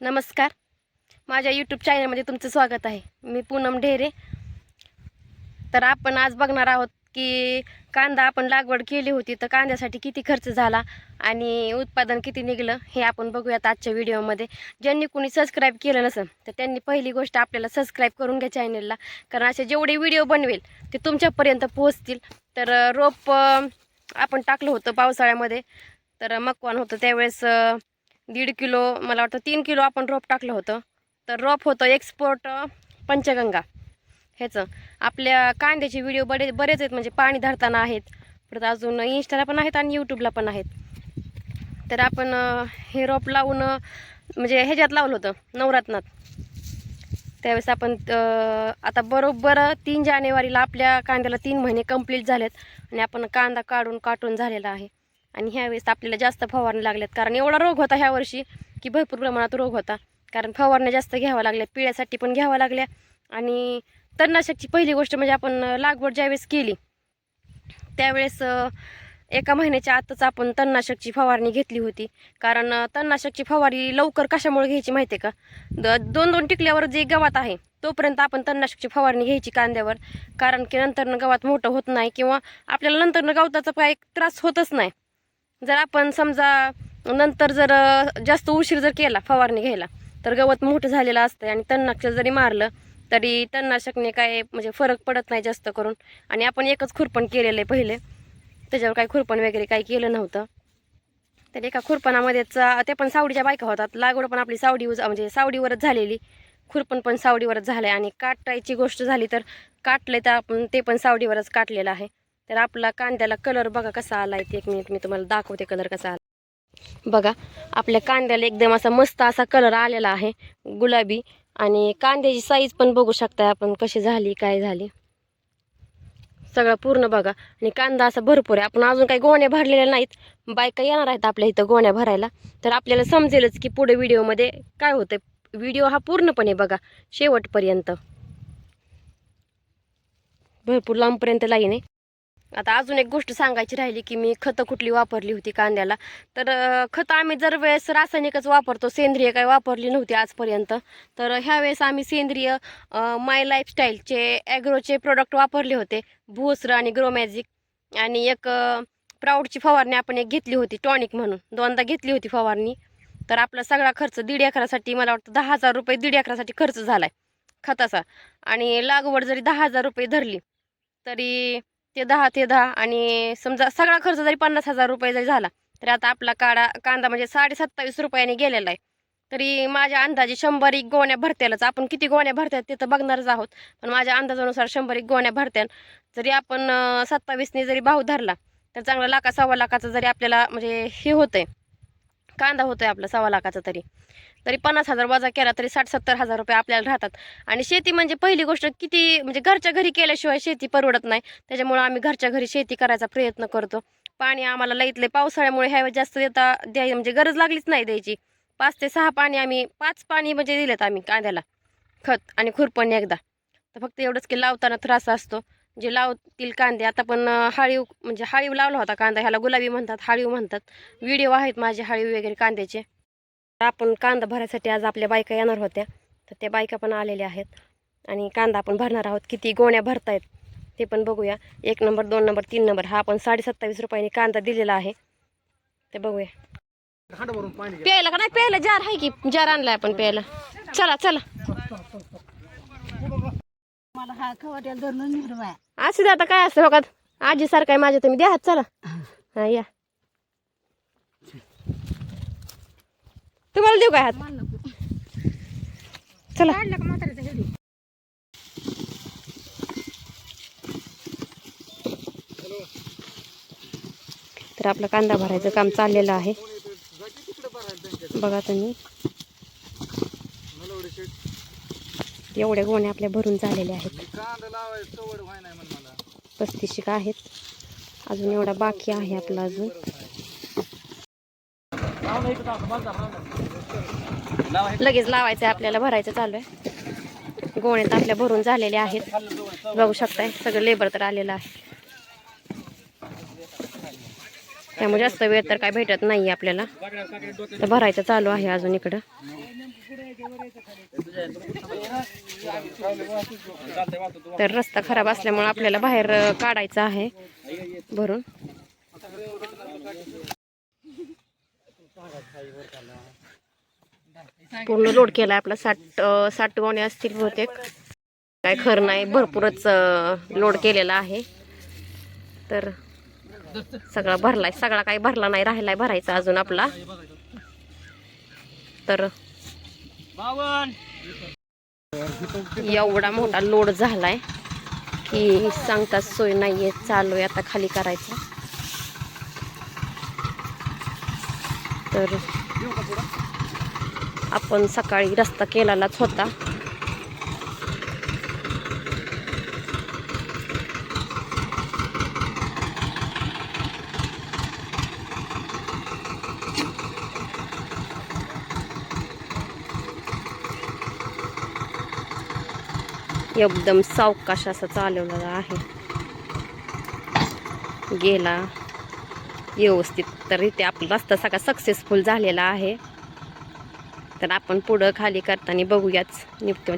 नमस्कार. माझ्या यूट्यूब चॅनलमध्ये तुमचं स्वागत आहे. मी पूनम ढेरे. तर आपण आज बघणार आहोत की कांदा आपण लागवड केली होती तर कांद्यासाठी किती खर्च झाला आणि उत्पादन किती निघलं हे आपण बघूयात आजच्या व्हिडिओमध्ये ज्यांनी कोणी सबस्क्राईब केलं नसेल तर त्यांनी पहिली गोष्ट आपल्याला सबस्क्राईब करून घ्या चॅनलला कारण असे जेवढे व्हिडिओ बनवेल ते तुमच्यापर्यंत पोहोचतील. तर रोप आपण टाकलं होतं पावसाळ्यामध्ये. तर मकवान होतं त्यावेळेस दीड किलो मला वाटतं तीन किलो आपण रोप टाकलं होतं. तर रोप होतं एक्सपोर्ट पंचगंगा. ह्याचं. आपल्या कांद्याचे व्हिडिओ बरे बरेच आहेत म्हणजे पाणी धरताना आहेत. परत अजून इंस्टाला पण आहेत आणि यूट्यूबला पण आहेत. तर आपण हे रोप लावून म्हणजे ह्याच्यात लावलं होतं नवरात्रात त्यावेळेस आपण आता बरोबर तीन जानेवारीला आपल्या कांद्याला तीन महिने कंप्लीट झालेत. आणि आपण कांदा काढून काटून झालेला आहे. आणि ह्यावेळेस आपल्याला जास्त फवारणी लागल्यात. कारण एवढा रोग होता ह्या वर्षी की भरपूर प्रमाणात रोग होता. कारण फवारण्या जास्त घ्याव्या लागल्या पिळ्यासाठी पण घ्याव्या लागल्या. आणि तणनाशकची पहिली गोष्ट म्हणजे आपण लागवड ज्यावेळेस केली त्यावेळेस एका महिन्याच्या आतच आपण तणनाशकची फवारणी घेतली होती. कारण तणनाशकची फवारणी लवकर कशामुळे घ्यायची माहिती आहे का? द दोन दोन टिकल्यावर जे गवात आहे तोपर्यंत आपण तणनाशकची फवारणी घ्यायची कांद्यावर. कारण की नंतरनं गवात मोठं होत नाही किंवा आपल्याला नंतरनं गवताचा काय त्रास होतच नाही. जर आपण समजा नंतर जर जास्त उशीर जर केला फवारणी घ्यायला तर गवत मोठं झालेलं असतं आणि तणनाशक जरी मारलं तरी तणनाशकने काय म्हणजे फरक पडत नाही जास्त करून. आणि आपण एकच खुरपण केलेलं आहे पहिले त्याच्यावर काही खुरपण वगैरे काही केलं नव्हतं. तर एका खुरपणामध्येच ते पण सावडीच्या बायका होतात. लागवड पण आपली सावडी म्हणजे सावडीवरच झालेली. खुरपण पण सावडीवरच झालं आहे आणि काटायची गोष्ट झाली तर काटले तर आपण ते पण सावडीवरच काटलेलं आहे. तर आपला कांद्याला कलर बघा कसा आला आहे एक मिनिट मी तुम्हाला दाखवते कलर कसा आला बघा आपल्या कांद्याला एकदम असा मस्त असा कलर आलेला आहे गुलाबी. आणि कांद्याची साईज पण बघू शकता आपण कशी झाली काय झाली. सगळं पूर्ण बघा. आणि कांदा असा भरपूर आहे. आपण अजून काही गोण्या भरलेल्या नाहीत. बायका येणार आहेत आपल्या इथं गोण्या भरायला. तर आपल्याला समजेलच की पुढे व्हिडिओमध्ये काय होतं व्हिडिओ हा पूर्णपणे बघा शेवटपर्यंत. भरपूर लांबपर्यंत लाईन आहे. आता अजून एक गोष्ट सांगायची राहिली की मी खतं कुठली वापरली होती कांद्याला. तर खतं आम्ही जर वेळेस रासायनिकच वापरतो सेंद्रिय काही वापरली नव्हती आजपर्यंत तर ह्या वेळेस आम्ही सेंद्रिय माय लाईफस्टाईलचे ॲग्रोचे प्रोडक्ट वापरले होते. भूसर आणि ग्रोमॅजिक आणि एक प्राऊडची फवारणी आपण एक घेतली होती टॉनिक म्हणून. दोनदा घेतली होती फवारणी. तर आपला सगळा खर्च दीड एकरासाठी मला वाटतं दहा हजार रुपये दीड एकरासाठी खर्च झाला आहे खताचा. आणि लागवड जरी दहा हजार रुपये धरली तरी ते दहा ते दहा आणि समजा सगळा खर्च जरी पन्नास हजार रुपये जरी झाला तरी आता आपला काळा कांदा म्हणजे साडे सत्तावीस रुपयाने गेलेला आहे. तरी माझ्या अंदाजे शंभर एक गोण्या भरत्यालाच. आपण किती गोण्या भरत्यात ते तर बघणारच आहोत. पण माझ्या अंदाजानुसार शंभर एक गोण्या भरत्यान जरी आपण सत्तावीसने जरी भाव धरला तर चांगला लाखा सव्वा लाखाचा जरी आपल्याला म्हणजे हे होतंय. कांदा होतोय आपला सव्वा लाखाचा तरी. तरी पन्नास हजार वजा केला तरी साठ सत्तर हजार रुपये आपल्याला राहतात. आणि शेती म्हणजे पहिली गोष्ट किती म्हणजे घरच्या घरी केल्याशिवाय शेती परवडत नाही. त्याच्यामुळं आम्ही घरच्या घरी शेती करायचा प्रयत्न करतो. पाणी आम्हाला लईतले पावसाळ्यामुळे ह्या जास्त देता द्याय म्हणजे गरज लागलीच नाही द्यायची. पाच ते सहा पाणी आम्ही पाच पाणी म्हणजे दिलेत आम्ही कांद्याला खत आणि खुरपणी एकदा. तर फक्त एवढंच की लावताना त्रास असतो. जे लावतील कांदे आता पण हाळीव म्हणजे हाळीव लावला होता कांदा ह्याला गुलाबी म्हणतात हाळीव म्हणतात. व्हिडिओ आहेत माझे हाळीव वगैरे कांद्याचे. आपण कांदा भरायसाठी आज आपल्या बायका येणार होत्या. तर त्या बायका पण आलेल्या आहेत. आणि कांदा आपण भरणार आहोत. किती गोण्या भरतायत ते पण बघूया. एक नंबर दोन नंबर तीन नंबर. हा आपण साडे सत्तावीस रुपयाने कांदा दिलेला आहे. ते बघूया. प्यायला का नाही? प्यायला जार आहे की? जार आणलाय आपण प्यायला. चला चला. हा असं आता काय असतं बघा. आजी सारखं आहे माझ्या. तुम्ही द्या चला. हा या. तुम्हाला देऊ काय हात? चला. तर आपलं कांदा भरायचं काम चाललेलं आहे. बघा तुम्ही. एवढ्या गोण्या आपल्या भरून झालेल्या आहेत. कांदा लावायचं सवड व्हाय नाही म्हण मला. पस्तीसशे का आहेत. अजून एवढा बाकी आहे आपला अजून. लगेच लावायचं आहे आपल्याला भरायचं चालू आहे. गोण्यात आपल्या भरून झालेले आहेत. बघू शकताय सगळं लेबर तर आलेलं आहे. त्यामुळे जास्त वेळ तर काय भेटत नाही आपल्याला. तर भरायचं चालू आहे अजून इकडं. तर रस्ता खराब असल्यामुळे आपल्याला बाहेर काढायचं काढायचा आहे भरून. पूर्ण लोड केला आपला. साठ साठ गोणे असतील बहुतेक. काय खरं नाही भरपूरच लोड केलेला आहे. तर सगळा भरलाय. सगळा काही भरला नाही राहिलाय भरायचा अजून आपला. तर एवढा मोठा लोड झालाय की सांगताच सोय नाहीये चालू आहे आता खाली करायचा. तर आपण सकाळी रस्ता केलेलाच होता. एकदम सावकाश असा चालवलेला आहे. गेला. व्यवस्थित तर इथे आपला रस्ता सगळा सक्सेसफुल झालेला आहे. तर आपण पुढं खाली करताना बघूयाच निघतो